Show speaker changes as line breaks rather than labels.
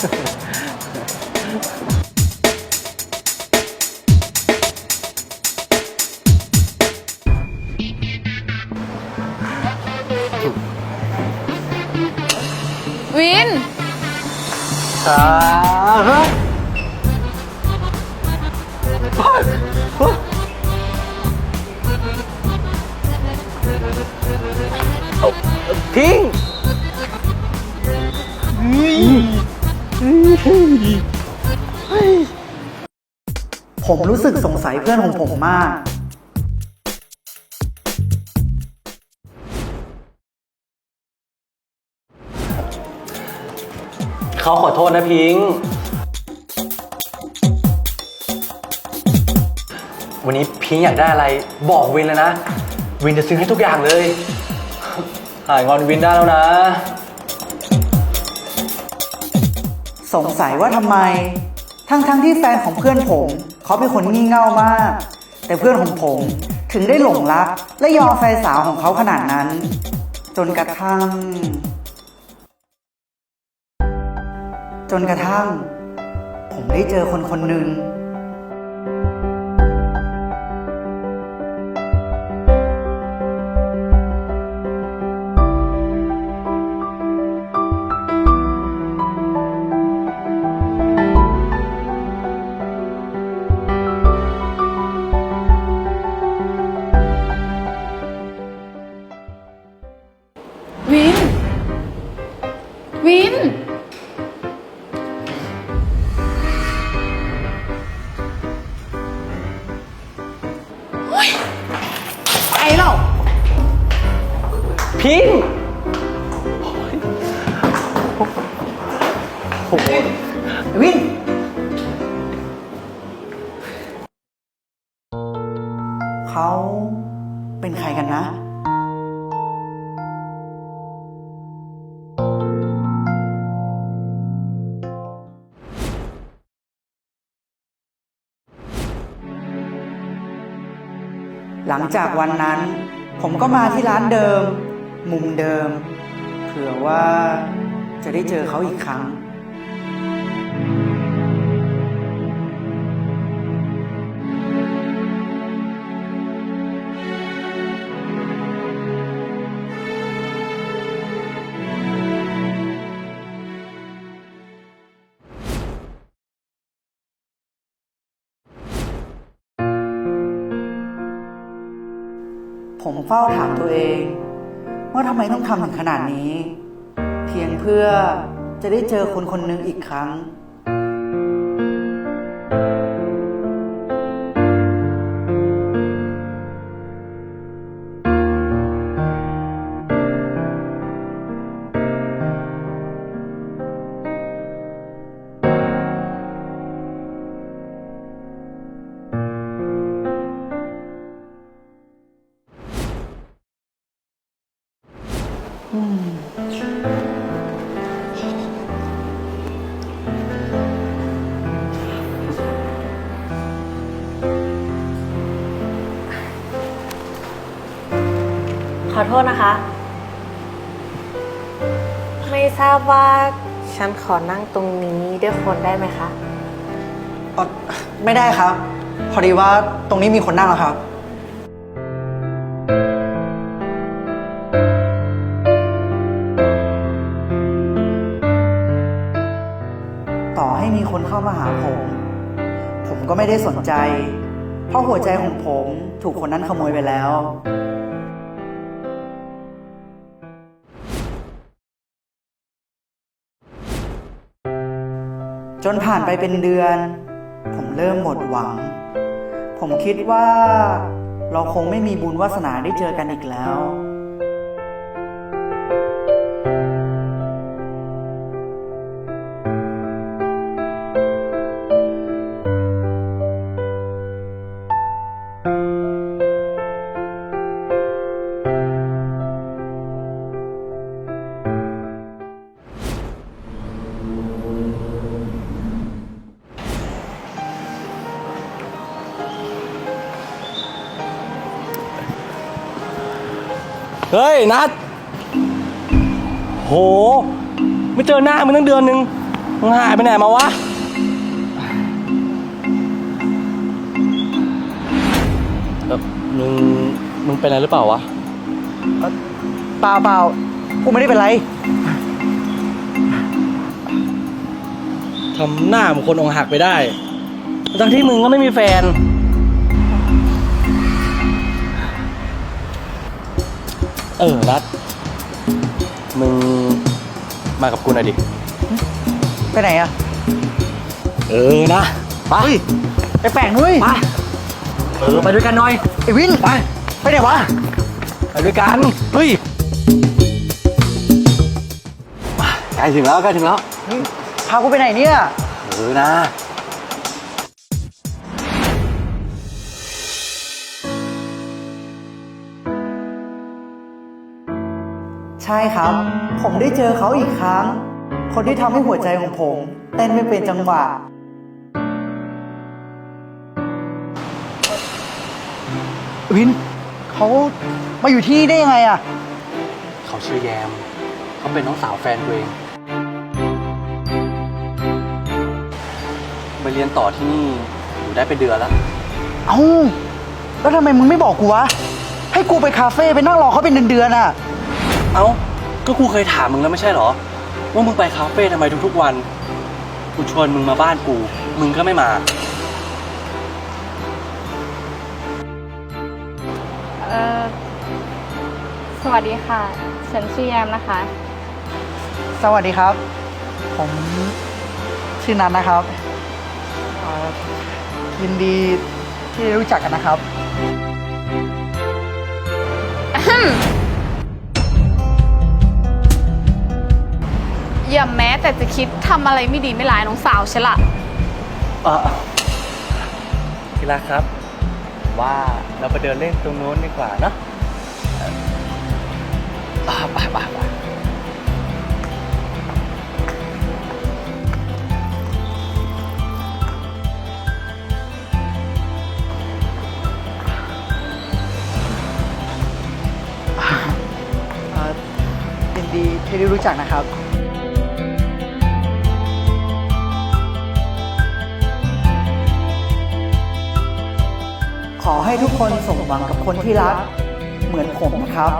วิน
ครับทิ้ง
ผมรู้สึกสงสัยเพื่อนของผมมาก
เขาขอโทษนะพิง วันนี้พิงอยากได้อะไรบอกวินเลยนะ วินจะซื้อให้ทุกอย่างเลย หายงอนวินได้แล้วนะ
สงสัยว่าทำไม ทั้งๆทที่แฟนของเพื่อนผม เขาเป็นคนงี่เง่ามาก แต่เพื่อนของผมถึงได้หลงรัก และยอมแฟนสาวของเขาขนาดนั้น จนกระทั่ง จนกระทั่ง ผมได้เจอคนคนหนึ่ง
โอ้
โห
วินเขาเป็นใครกันนะหลังจากวันนั้น ผมก็มาที่ร้านเดิม มุมเดิม เผื่อว่าจะได้เจอเขาอีกครั้ง ผมเฝ้าถามตัวเอง ว่าทำไมต้องทำถึงขนาดนี้ เพียงเพื่อจะได้เจอคนคนหนึ่งอีกครั้ง
ขอโทษนะคะ ไม่ทราบว่าฉันขอนั่งตรงนี้ด้วยคนได้ไหมคะ
อ๋อไม่ได้ครับ พอดีว่าตรงนี้มีคนนั่งแล้วครับ ก็ไม่ได้สนใจ เพราะหัวใจของผมถูกคนนั้นขโมยไปแล้ว จนผ่านไปเป็นเดือน ผมเริ่มหมดหวัง ผมคิดว่าเราคงไม่มีบุญวาสนาได้เจอกันอีกแล้ว
เฮ้ย นัด โห ไม่เจอหน้ามึงตั้งเดือนนึงมึงหายไปไหนมาวะเออมึง มึงเป็นอะไรหรือเปล่าวะ
เปล่าเปล่ากูไม่ได้เป็นไร
ทำหน้าเหมือนคนอกหักไปได้ ทั้งที่มึงก็ไม่มีแฟน เออรัดมึงมากับกูหน่อยดิ
ไปไหนอะ
เออนะไป
ไปแปลงนุ้ย
ไปเออไปด้วยกันหน่อย
ไอ้วิน
ไป
ไปไหนวะ
ไปด้วยกันเฮ้ยใกล้ถึงแล้วใกล้ถึงแล้ว
พากูไปไหนเนี่ย
เออนะ
ช่ครับ ผมได้เจอเขาอีกครั้ง คนที่ทำให้หัวใจของผม เต้นไม่เป็นจังหวะ วินเขามาอยู่ที่นี่ได้ยังไงอะ
เขาชื่อแยม เขาเป็นน้องสาวแฟนตัวเองไปเรียนต่อที่นี่อยู่ได้เป็นเดือนแล้ว
เอ้า แล้วทำไมมึงไม่บอกกูวะ ให้กูไปคาเฟ่ไปนั่งรอเขาเป็นเดือนๆอะ
เอ้า ก็กูเคยถามมึงแล้วไม่ใช่เหรอ ว่ามึงไปคาเฟ่ทำไมทุกๆวัน กูชวนมึงมาบ้านกู มึงก็ไม่มา
เออสวัสดีค่ะ ฉันชื่อแยมนะคะ
สวัสดีครับ ผมชื่อนันนะครับเอ่อยินดีที่ได้รู้จักกันนะครับ
อย่าแม้แต่จะคิดทำอะไรไม่ดีไม่ร้ายน้องสาวฉันละ
เออทีรักครับว่าเราไปเดินเล่นตรงโน้นดีกว่าเนอะอ่าไปไปไป
เอ่อยินดีที่ได้รู้จักนะครับ ขอให้ทุกคนสมหวังกับคนที่รัก เหมือนผมนะครับ